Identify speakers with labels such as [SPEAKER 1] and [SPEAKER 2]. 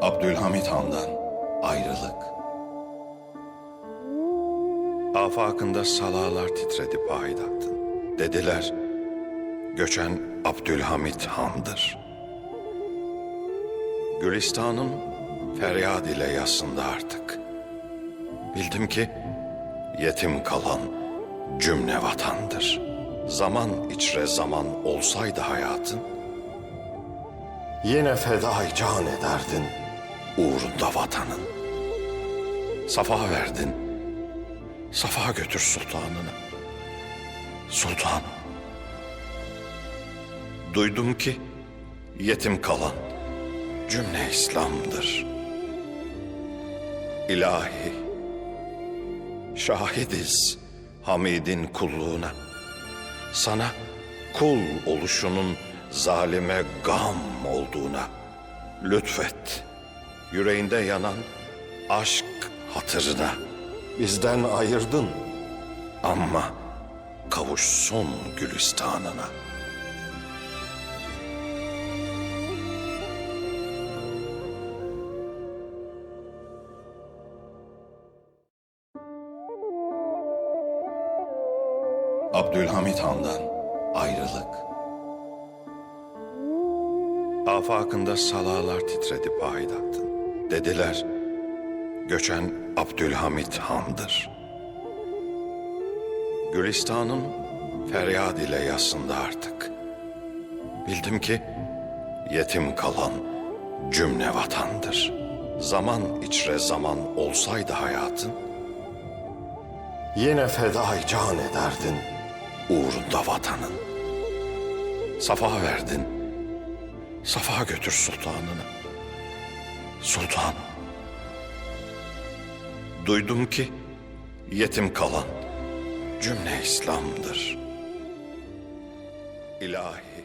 [SPEAKER 1] Abdülhamit Han'dan ayrılık. Afakında salalar titredi payitahtın. Dediler, göçen Abdülhamit Han'dır. Gülistan'ım feryad ile yasında artık. Bildim ki yetim kalan cümle vatandır. Zaman içre zaman olsaydı hayatın, yine fedai can ederdin uğrunda vatanın. Safa verdin, safa götür sultanını. Sultan, duydum ki yetim kalan cümle İslam'dır. İlahi, şahidiz Hamid'in kulluğuna. Sana kul oluşunun zalime gam olduğuna lütfet. Yüreğinde yanan aşk hatırına bizden ayırdın ama kavuşsun gülistanına. Abdülhamit Han'dan ayrılık. Afakında salalar titredi payitahtın. Dediler, göçen Abdülhamit Han'dır. Gülistan'ım feryad ile yasında artık. Bildim ki yetim kalan cümle vatandır. Zaman içre zaman olsaydı hayatın, yine fedai can ederdin uğrunda vatanın. Safa verdin, safa götür sultanını. Sultan, duydum ki yetim kalan cümle İslam'dır. İlahi,